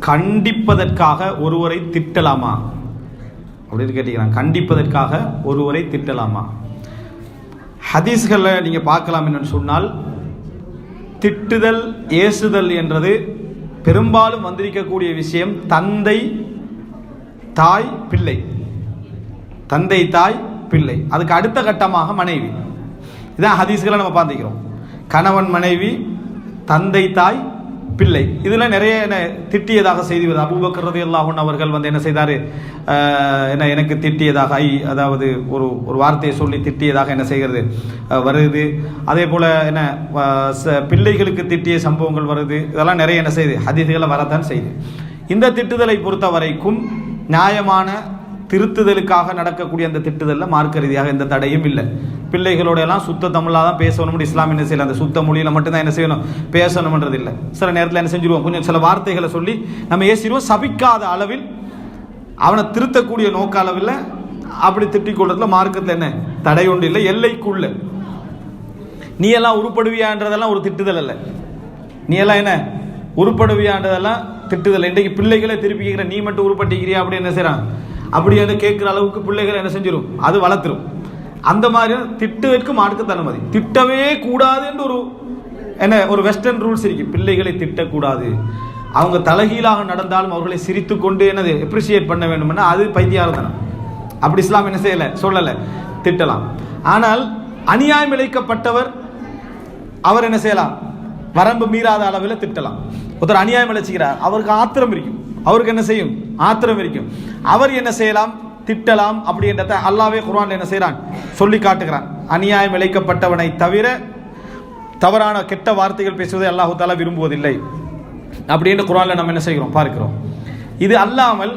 கண்டிப்பதற்காக ஒருவரை திட்டலாமா? அப்படின்னு கேட்டீங்கன்னா கண்டிப்பதற்காக ஒருவரை திட்டலாமா? ஹதீஸ்களில் நீங்கள் பார்க்கலாம் என்னன்னு சொன்னால் திட்டுதல் ஏசுதல் என்றது பெரும்பாலும் வந்திருக்கக்கூடிய விஷயம் தந்தை தாய் பிள்ளை. தந்தை தாய் பிள்ளை. அதுக்கு அடுத்த கட்டமாக மனைவி. இதான் ஹதீஸ்களை நம்ம பார்த்துக்கிறோம். கணவன் மனைவி தந்தை தாய் பிள்ளை. இதில் நிறைய என்ன திட்டியதாக செய்தி வருது. அபூபக்கர் ரலியல்லாஹு அவர்கள் வந்து என்ன செய்தார்? என்ன எனக்கு திட்டியதாக ஐ அதாவது ஒரு ஒரு வார்த்தையை சொல்லி திட்டியதாக என்ன செய்கிறது? வருது. அதே போல் என்ன ச- பிள்ளைகளுக்கு திட்டிய சம்பவங்கள் வருது. இதெல்லாம் நிறைய என்ன செய்யுது ஹதீஸ்களை வரத்தான் செய்யுது இந்த திட்டுதலை பொறுத்த வரைக்கும் நியாயமான திருத்துதலுக்காக நடக்கக்கூடிய அந்த திட்டுதலில் மார்க்க ரீதியாக எந்த தடையும் இல்லை. பிள்ளைகளோட எல்லாம் சுத்த தமிழாக தான் பேசணும். இஸ்லாம் என்ன செய்யலாம் அந்த சுத்த மொழியில் மட்டும்தான் என்ன செய்யணும்? பேசணும்ன்றது இல்லை. சில நேரத்தில் என்ன செஞ்சிருவோம்? கொஞ்சம் சில வார்த்தைகளை சொல்லி நம்ம ஏசிடுவோம். சபிக்காத அளவில் அவனை திருத்தக்கூடிய நோக்க அளவில் அப்படி திட்டிக் கொள்றதுல மார்க்கத்தில் என்ன? தடை ஒன்று இல்லை. எல்லைக்குள்ள. நீ எல்லாம் உருப்படுவியான்றதெல்லாம் ஒரு திட்டுதல் அல்ல. நீ எல்லாம் என்ன? உருப்படுவியான்றதெல்லாம் திட்டுதல். இன்றைக்கு பிள்ளைகளை திருப்பிக்கிற நீ மட்டும் உருப்பட்டிக்கிறியா அப்படி என்ன செய்கிறான் அப்படி என்ன கேட்குற அளவுக்கு பிள்ளைகளை என்ன செஞ்சிடும் அது வளர்த்துரும். அந்த மாதிரி திட்டுவதற்கு மார்க்கத்து அனுமதி திட்டவே கூடாதுன்ற ஒரு என்ன ஒரு வெஸ்டர்ன் ரூல்ஸ் இருக்கு. பிள்ளைகளை திட்டக்கூடாது. அவங்க தலைகீழாக நடந்தாலும் அவர்களை சிரித்து கொண்டு என்னது எப்ரிசியேட் பண்ண வேண்டும்னா அது பைத்தியார்த்தனம் அப்படி இஸ்லாம் என்ன செய்யலை? சொல்லலை. திட்டலாம். ஆனால் அநியாயம் இழைக்கப்பட்டவர் அவர் என்ன செய்யலாம்? வரம்பு மீறாத அளவில் திட்டலாம். ஒருத்தர் அநியாயம் இழைச்சிக்கிறார். அவருக்கு ஆத்திரம் இருக்கும் அவருக்கு என்ன செய்யும்? ஆத்திரம் இருக்கும் அவர் என்ன செய்யலாம்? திட்டலாம் அப்படின்றத அல்லாவே குரான் என்ன செய்கிறான் சொல்லி காட்டுகிறான். அநியாயம் இழைக்கப்பட்டவனை தவிர தவறான கெட்ட வார்த்தைகள் பேசுவதை அல்லாஹு தாலா விரும்புவதில்லை. அப்படின்னு குரானில் நம்ம என்ன செய்கிறோம்? பார்க்கிறோம். இது அல்லாமல்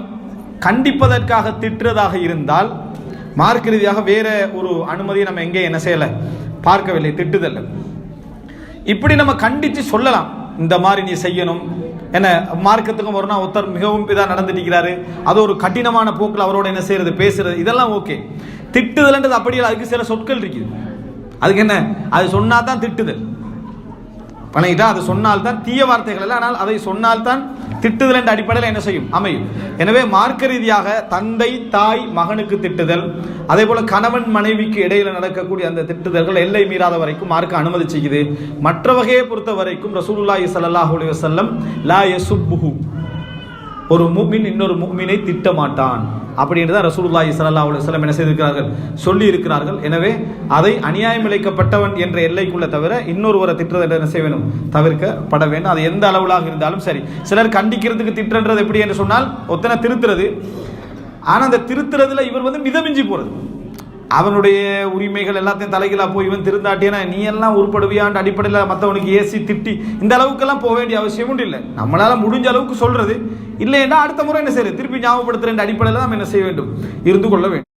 கண்டிப்பதற்காக திட்டுறதாக இருந்தால் மார்க்க ரீதியாக வேற ஒரு அனுமதியை நம்ம எங்கே என்ன செய்யலை? பார்க்கவில்லை திட்டுதல்ல இப்படி நம்ம கண்டித்து சொல்லலாம். இந்த மாதிரி நீ செய்யணும் என்ன மார்க்கத்துக்கும் வரணும் ஒருத்தர் மிகவும் இதாக நடந்துட்டு அது ஒரு கடினமான போக்கில் அவரோட என்ன செய்யறது பேசுறது இதெல்லாம் ஓகே. திட்டுதல்ன்றது அப்படியே அதுக்கு சில சொற்கள் இருக்குது. அதுக்கு என்ன? அது சொன்னால் தான் திட்டுதல். பழகிட்டா அது சொன்னால் தான் தீய வார்த்தைகள் எல்லாம் ஆனால் அதை சொன்னால் தான் திட்டுதல் என்ற அடிப்படையில் என்ன செய்யும்? அமையும். எனவே மார்க்க ரீதியாக தந்தை தாய் மகனுக்கு திட்டுதல் அதே போல கணவன் மனைவிக்கு இடையில நடக்கக்கூடிய அந்த திட்டுதல்கள் எல்லை மீறாத வரைக்கும் மார்க்க அனுமதி செய்யுது. மற்ற வகையை பொறுத்த வரைக்கும் ரசூலுல்லாஹி ஸல்லல்லாஹு அலி வசல்லம் லா யசுப்புஹு. ஒரு முஃமின் இன்னொரு முஃமினை திட்ட மாட்டான். அப்படின்றத ரசூலுல்லாஹி ஸல்லல்லாஹு அலைஹி வஸல்லம் என்ன செய்திருக்கிறார்கள்? சொல்லி இருக்கிறார்கள் எனவே அதை அநியாயம் இழைக்கப்பட்டவன் என்ற எல்லைக்குள்ள தவிர இன்னொருவரை திட்டுறது என்ன செய்ய வேணும் தவிர்க்கப்பட வேண்டும். அது எந்த அளவுலாக இருந்தாலும் சரி. சிலர் கண்டிக்கிறதுக்கு திட்டுன்றது எப்படி என்று சொன்னால் ஒத்தனை திருத்துறது. ஆனால் அந்த திருத்துறதுல இவர் வந்து மிதமிஞ்சி போகிறது அவனுடைய உரிமைகள் எல்லாத்தையும் தலைகளாக போய் இவன் திருந்தாட்டியனா? நீ எல்லாம் உருப்படுவியான்ற அடிப்படையில் மற்றவனுக்கு ஏசி திட்டி இந்த அளவுக்கெல்லாம் போக வேண்டிய அவசியம் உண்டு இல்லை. நம்மளால் முடிஞ்ச அளவுக்கு சொல்கிறது இல்லைன்னா அடுத்த முறை என்ன செய்யுது திருப்பி ஞாபகப்படுத்துகிற அடிப்படையில் நம்ம என்ன செய்ய வேண்டும்? இருந்து கொள்ள வேண்டும்.